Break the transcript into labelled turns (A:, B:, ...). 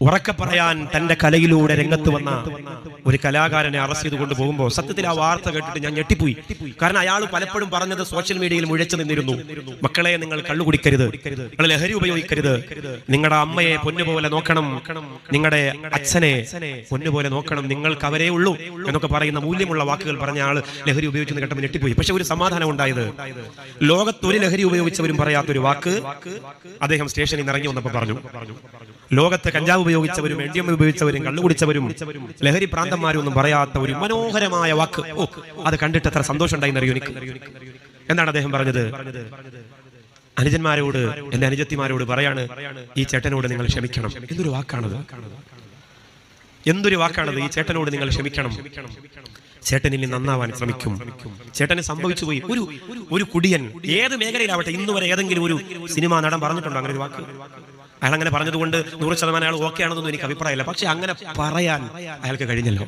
A: ഉറക്കെ പറയാൻ തന്റെ കലയിലൂടെ രംഗത്ത് വന്ന ഒരു കലാകാരനെ അറസ്റ്റ് ചെയ്ത് കൊണ്ടുപോകുമ്പോൾ സത്യത്തിൽ ആ വാർത്ത കേട്ടിട്ട് ഞാൻ ഞെട്ടിപ്പോയി. കാരണം അയാൾ പലപ്പോഴും പറഞ്ഞത് സോഷ്യൽ മീഡിയയിൽ മുഴച്ചു നിന്നിരുന്നു. മക്കളെ നിങ്ങൾ കള്ളുകുടിക്കരുത്. നിങ്ങൾ ലഹരി ഉപയോഗിക്കരുത്. നിങ്ങളുടെ അമ്മയെ പൊന്നുപോലെ നോക്കണം. നിങ്ങളുടെ അച്ഛനെ പൊന്നുപോലെ നോക്കണം. നിങ്ങൾക്ക് അവരേ ഉള്ളൂ എന്നൊക്കെ പറയുന്ന മൂല്യമുള്ള വാക്കുകൾ പറഞ്ഞ ആൾ ലഹരി ഉപയോഗിച്ചെന്ന് കേട്ടപ്പോൾ ഞെട്ടിപ്പോയി. പക്ഷെ ഒരു സമാധാനം ഉണ്ടായത് ലോകത്ത് ഒരു ലഹരി ഉപയോഗിച്ചവരും പറയാത്തൊരു വാക്ക് അദ്ദേഹം സ്റ്റേഷനിൽ നിന്ന് ഇറങ്ങി വന്നപ്പോൾ പറഞ്ഞു. ലോകത്ത് കഞ്ചാവ് ഉപയോഗിച്ചവരും എം ഡി എം ഉപയോഗിച്ചവരും ലഹരി പ്രാന്തന്മാരും ഒന്നും പറയാത്ത ഒരു മനോഹരമായ വാക്ക്. ഓ അത് കണ്ടിട്ട് എത്ര സന്തോഷം ഉണ്ടായി എനിക്ക്? എന്താണ് അദ്ദേഹം പറഞ്ഞത്? അനുജന്മാരോട് എന്റെ അനുജത്തിമാരോട് പറയാണ് ഈ ചേട്ടനോട് നിങ്ങൾ ക്ഷമിക്കണം. എന്തൊരു വാക്കാണത്? എന്തൊരു വാക്കാണത്? ഈ ചേട്ടനോട് നിങ്ങൾ ക്ഷമിക്കണം. ചേട്ടൻ ഇനി നന്നാവാൻ ശ്രമിക്കും. ചേട്ടന് സംഭവിച്ചു പോയി. ഒരു ഒരു കുടിയൻ ഏത് മേഖലയിലാവട്ടെ ഇന്നുവരെ ഏതെങ്കിലും ഒരു സിനിമാ നടൻ പറഞ്ഞിട്ടുണ്ടോ? അങ്ങനെ ഒരു വാക്ക്? അയാൾ അങ്ങനെ പറഞ്ഞതുകൊണ്ട് നൂറ് ശതമാനം അയാൾ ഓക്കെ ആണെന്നൊന്നും എനിക്ക് അഭിപ്രായമില്ല. പക്ഷെ അങ്ങനെ പറയാൻ അയാൾക്ക് കഴിഞ്ഞല്ലോ.